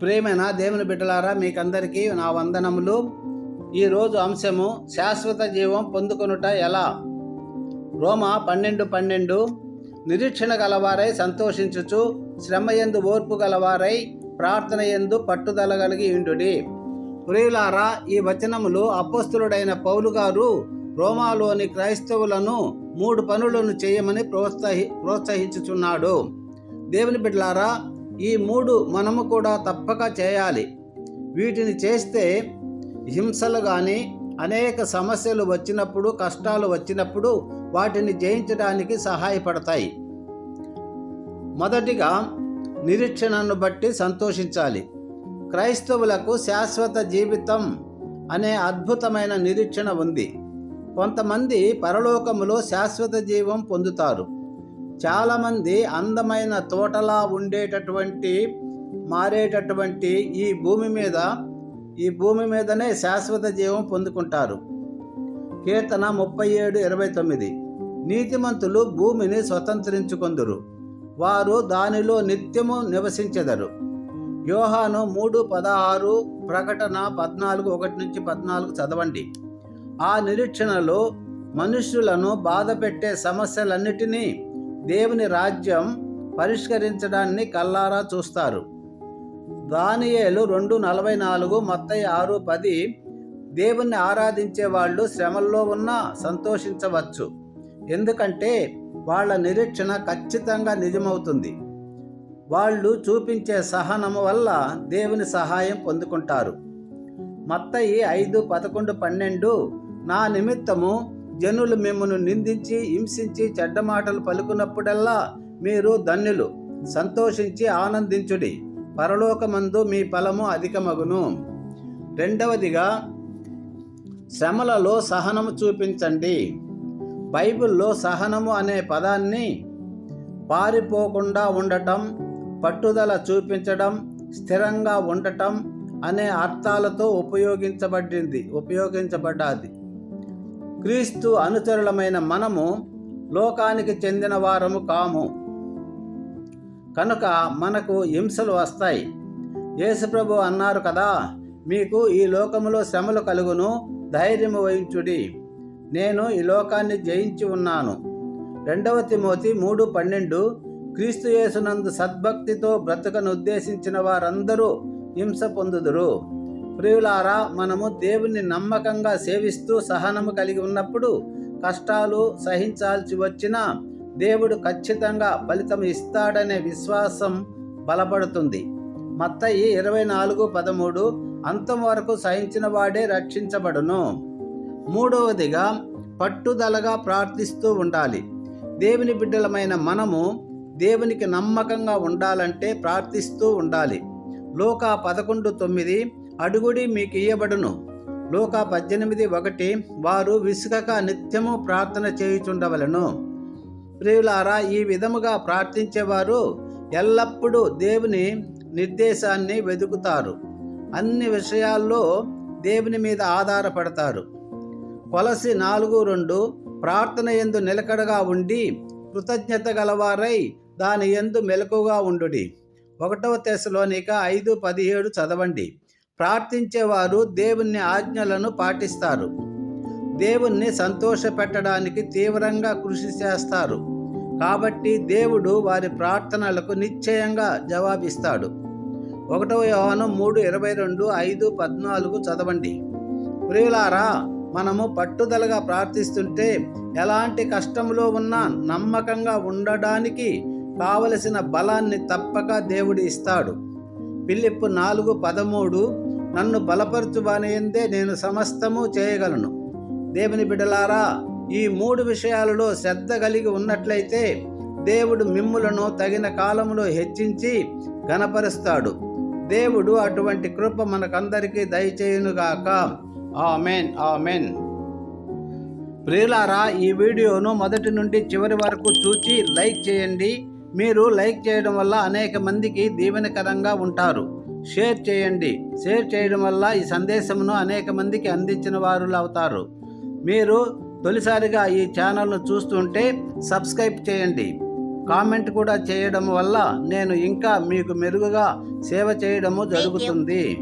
ప్రేమైన దేవుని బిడ్డలారా మీకందరికీ నా వందనములు. ఈరోజు అంశము శాశ్వత జీవం పొందుకొనుట ఎలా? రోమ పన్నెండు పన్నెండు. నిరీక్షణ గలవారై సంతోషించుచు శ్రమయందు ఓర్పు గలవారై ప్రార్థన ఎందు పట్టుదల కలిగి ఉండుడి. ప్రియులారా ఈ వచనములు అపోస్తులుడైన పౌలు గారు రోమాలోని క్రైస్తవులను మూడు పనులను చేయమని ప్రోత్సహి ప్రోత్సహించుచున్నాడు. దేవుని బిడ్డలారా ఈ మూడు మనము కూడా తప్పక చేయాలి. వీటిని చేస్తే హింసలు కానీ అనేక సమస్యలు వచ్చినప్పుడు కష్టాలు వచ్చినప్పుడు వాటిని జయించడానికి సహాయపడతాయి. మొదటిగా నిరీక్షణను బట్టి సంతోషించాలి. క్రైస్తవులకు శాశ్వత జీవితం అనే అద్భుతమైన నిరీక్షణ ఉంది. కొంతమంది పరలోకములో శాశ్వత జీవం పొందుతారు. చాలామంది అందమైన తోటలా ఉండేటటువంటి మారేటటువంటి ఈ భూమి మీద ఈ భూమి మీదనే శాశ్వత జీవం పొందుకుంటారు. కీర్తన ముప్పై ఏడు ఇరవై తొమ్మిది. నీతిమంతులు భూమిని స్వతంత్రించుకొందురు. వారు దానిలో నిత్యము నివసించెదరు. యోహాను మూడు పదహారు ప్రకటన పద్నాలుగు ఒకటి నుంచి పద్నాలుగు చదవండి. ఆ నిరీక్షణలో మనుష్యులను బాధపెట్టే సమస్యలన్నిటినీ దేవుని రాజ్యం పరిష్కరించడాన్ని కల్లారా చూస్తారు. దానియేలు రెండు నలభై నాలుగు మొత్తం ఆరు పది దేవుణ్ణి ఆరాధించే వాళ్ళు శ్రమల్లో ఉన్నా సంతోషించవచ్చు. ఎందుకంటే వాళ్ళ నిరీక్షణ ఖచ్చితంగా నిజమవుతుంది. వాళ్ళు చూపించే సహనము వల్ల దేవుని సహాయం పొందుకుంటారు. మత్తయి ఐదు పదకొండు పన్నెండు నా నిమిత్తము జనులు మిమ్మను నిందించి హింసించి చెడ్డ మాటలు పలుకున్నప్పుడల్లా మీరు ధన్యులు. సంతోషించి ఆనందించుడి. పరలోకమందు మీ ఫలము అధికమగును. రెండవదిగా శ్రమలలో సహనము చూపించండి. బైబిల్లో సహనము అనే పదాన్ని పారిపోకుండా ఉండటం పట్టుదల చూపించడం స్థిరంగా ఉండటం అనే అర్థాలతో ఉపయోగించబడింది ఉపయోగించబడ్డాది. క్రీస్తు అనుచరులమైన మనము లోకానికి చెందిన వారము కాము. కనుక మనకు హింసలు వస్తాయి. యేసుప్రభు అన్నారు కదా మీకు ఈ లోకములో శ్రమలు కలుగును ధైర్యము వహించుడి. నేను ఈ లోకాన్ని జయించి ఉన్నాను. రెండవ తిమోతి మూడు పన్నెండు క్రీస్తు యేసునందు సద్భక్తితో బ్రతకను ఉద్దేశించిన వారందరూ హింస పొందుదురు. ప్రియులారా మనము దేవుని నమ్మకంగా సేవిస్తూ సహనము కలిగి ఉన్నప్పుడు కష్టాలు సహించాల్సి వచ్చినా దేవుడు ఖచ్చితంగా ఫలితం ఇస్తాడనే విశ్వాసం బలపడుతుంది. మత్తయి ఇరవై నాలుగు పదమూడు అంతం వరకు సహించిన వాడే రక్షించబడును. మూడవదిగా పట్టుదలగా ప్రార్థిస్తూ ఉండాలి. దేవుని బిడ్డలమైన మనము దేవునికి నమ్మకంగా ఉండాలంటే ప్రార్థిస్తూ ఉండాలి. లోక పదకొండు తొమ్మిది అడుగుడి మీకు ఇయ్యబడును లోక పద్దెనిమిది ఒకటి వారు విసుగక నిత్యము ప్రార్థన చేయుచుండవలను. ప్రియులారా ఈ విధముగా ప్రార్థించేవారు ఎల్లప్పుడూ దేవుని నిర్దేశాన్ని వెతుకుతారు అన్ని విషయాల్లో దేవుని మీద ఆధారపడతారు. కొలసి నాలుగు రెండు ప్రార్థన ఎందు నిలకడగా ఉండి కృతజ్ఞత గలవారై దాని ఎందు మెలకుగా ఉండుడి. ఒకటవ తెశలోనిక ఐదు పదిహేడు చదవండి. ప్రార్థించేవారు దేవుని ఆజ్ఞలను పాటిస్తారు. దేవుణ్ణి సంతోషపెట్టడానికి తీవ్రంగా కృషి చేస్తారు. కాబట్టి దేవుడు వారి ప్రార్థనలకు నిశ్చయంగా జవాబిస్తాడు. ఒకటవ యోహాను మూడు ఇరవై రెండు ఐదు పద్నాలుగు చదవండి. ప్రియులారా మనము పట్టుదలగా ప్రార్థిస్తుంటే ఎలాంటి కష్టంలో ఉన్నా నమ్మకంగా ఉండడానికి కావలసిన బలాన్ని తప్పక దేవుడు ఇస్తాడు. పిల్లిప్పు నాలుగు పదమూడు నన్ను బలపరచువానియందే నేను సమస్తము చేయగలను. దేవుని బిడ్డలారా ఈ మూడు విషయాలలో శ్రద్ధ కలిగి ఉన్నట్లయితే దేవుడు మిమ్ములను తగిన కాలంలో హెచ్చించి గణపరుస్తాడు దేవుడు అటువంటి కృప మనకందరికీ దయచేయునుగాక. Amen amen. ప్రియులారా ఈ వీడియోను మొదటి నుండి చివరి వరకు చూచి లైక్ చేయండి. మీరు లైక్ చేయడం వల్ల అనేక మందికి దీవెనకరంగా ఉంటారు. షేర్ చేయండి. షేర్ చేయడం వల్ల ఈ సందేశమును అనేక మందికి అందించిన వారు అవుతారు. మీరు తొలిసారిగా ఈ ఛానల్ను చూస్తుంటే సబ్స్క్రైబ్ చేయండి. కామెంట్ కూడా చేయడం వల్ల నేను ఇంకా మీకు మెరుగుగా సేవ చేయడము జరుగుతుంది.